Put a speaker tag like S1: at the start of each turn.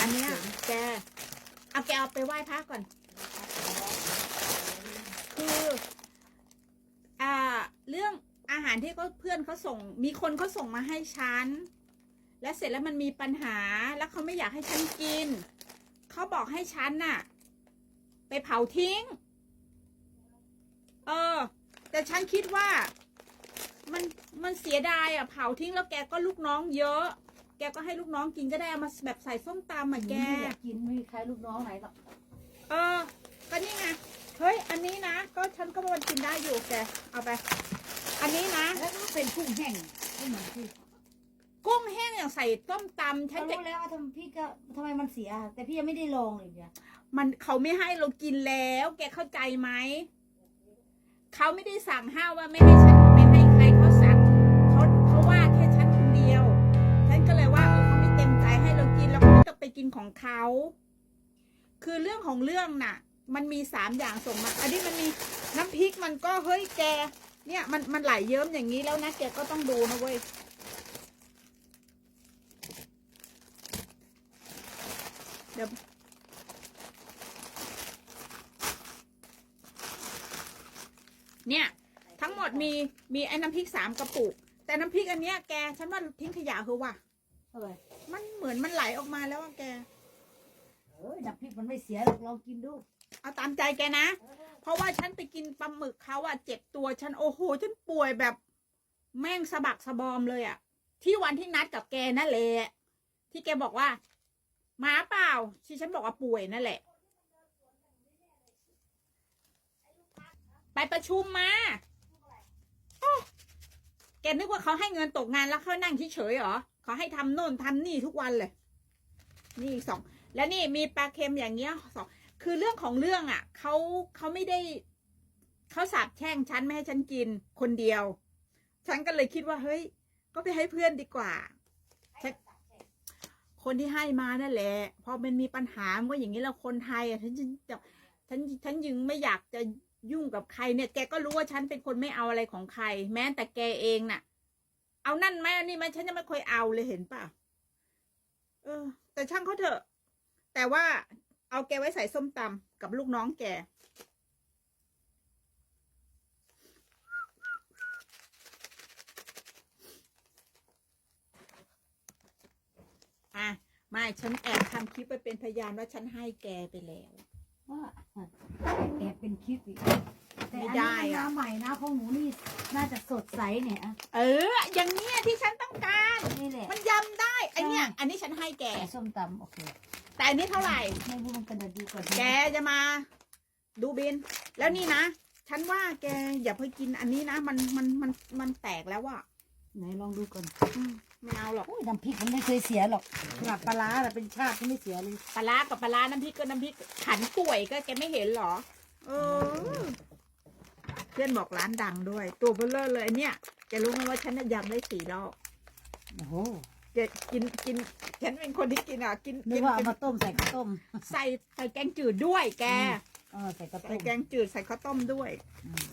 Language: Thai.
S1: อันเนี้ยแกเอาแกเอาไปไหว้พระก่อน คือ อ่า เรื่องอาหารที่เขาเพื่อนเขาส่ง มีคนเขาส่งมาให้ฉัน และเสร็จแล้วมันมีปัญหา แล้วเขาไม่อยากให้ฉันกิน เขาบอกให้ฉันน่ะ ไปเผาทิ้ง เออ แต่ฉันคิดว่า มันมันเสียดายอะ เผาทิ้งแล้วแกก็ลูกน้องเยอะ แกก็ให้ลูกน้องกินก็ได้เอามาแบบใส่ส้มตำอะแก
S2: ไม่อยากกินไม่มีใครลูกน้องไหนหรอก
S1: เออ ก็นี่ไง เฮ้ย อันนี้นะ ก็ฉันก็มันกินได้อยู่แก เอาไป อันนี้นะ
S2: แล้วก็เป็นกุ้งแห้งไม่เหมือนพี่
S1: กุ้งแห้งอย่างใส่ต้มตำฉั
S2: เขา
S1: นจะ
S2: รู้แล้วว่าทำพี่ก็ทำไมมันเสีย แต่พี่ยังไม่ได้ลองเลยเนี่ย
S1: มันเขาไม่ให้เรากินแล้ว แกเข้าใจไหม เขาไม่ได้สั่งห้ามว่าไม่ให้ฉันไม่ให้ ของเขา คือเรื่องของเรื่องน่ะ มันมีสามอย่างส่งมา อันนี้มันมีน้ำพริกมันก็เฮ้ยแก เนี่ยมันมันไหลเยิ้มอย่างนี้แล้วนะแกก็ต้องดูนะเว้ยเดี๋ยวเนี่ย ทั้งหมดมีมีไอ้น้ำพริกสามกระปุก แต่น้ำพริกอันเนี้ยแกฉันว่าทิ้งขยะเถอว่ะ
S2: เท่าไหร่
S1: มันเหมือนมันไหลออกมาแล้วอะแก
S2: เอ้ยน้ำพริกมันไม่เสียหรอกลองกินดู
S1: เอาตามใจแกนะ เพราะว่าฉันไปกินปลาหมึกเขาอะเจ็บตัวฉันโอ้โหฉันป่วยแบบแม่งสะบักสะบอมเลยอะที่วันที่นัดกับแกนั่นแหละที่แกบอกว่ามาเปล่าที่ฉันบอกว่าป่วยนั่นแหละ ไปประชุมมาโอ้แกนึกว่าเขาให้เงินตกงานแล้วเขานั่งเฉยๆเหรอ เขาให้ทำโน่นทำนี่ทุกวันเลย นี่อีกสองแล้วนี่มีปลาเค็มอย่างเงี้ยสองคือเรื่องของเรื่องอะเขาเขาไม่ได้เขาสาบแช่งฉันไม่ให้ฉันกินคนเดียว ฉันก็เลยคิดว่าเฮ้ย ก็ไปให้เพื่อนดีกว่า คนที่ให้มานั่นแหละพอมันมีปัญหามันก็อย่างนี้แล้วคนไทยอะฉันฉันจะฉันฉันยังไม่อยากจะยุ่งกับใครเนี่ย แกก็รู้ว่าฉันเป็นคนไม่เอาอะไรของใคร แม้แต่แกเองน่ะ เอานั่นไหมอันนี่ไหมฉันยังไม่เคยเอาเลยเห็นป่ะเออ แต่ช่างเขาเถอะ แต่ว่าเอาแกไว้ใส่ส้มตำกับลูกน้องแกอะไม่ฉันแอบทำคลิปไปเป็นพยานว่าฉันให้แกไปแล้ว
S2: ว่าแอบเป็นคลิปอีกแต่ ใหม่นะของหนูนี่น่าจะสดใสเนี่ยอะ
S1: เออ อย่างเนี้ยที่ฉันต้องการ
S2: นี่แหละ
S1: มันยำได้ไอเนี้ย
S2: ใช่
S1: อันนี้ฉันให้แก
S2: ใส่ส้มตำโอเค
S1: แต่อันนี้เท่าไหร่
S2: ไม่รู้มันกันดีกว่า
S1: แกจะมา ดูบิน แล้วนี่นะ ฉันว่าแกอย่าเพิ่งกินอันนี้นะ มันมันมันมันแตกแล้วอะ
S2: ไหนลองดูก่อน
S1: อืมไม่เอาหรอก
S2: โอ้ยน้ำพริกมันไม่เคยเสียหรอกขนาดปลาร้าน่ะเป็นชาติที่ไม่เสียเลย
S1: ปลาร้ากับปลาร้าน้ำพริกก็น้ำพริกขันป่วยก็แกไม่เห็นเหรอ เออเพื่อนบอกร้านดังด้วย ตัวเบลเลอร์เลยเนี่ยแกรู้ไหมว่าฉันน่ะยำได้สี่รอบ
S2: โอ้โห
S1: แกกินกินฉันเป็นคนที่กินอะกิน
S2: นึ
S1: กิ
S2: ก
S1: น
S2: ว่าเอามาต้มใส่ข้าวต้ม
S1: ใส่ใส่แกงจืดด้วยแก
S2: เออใส่ข้าว
S1: ใส่
S2: ต้ม
S1: แกงจืดใส่ข้าวต้มด้วย
S2: อืม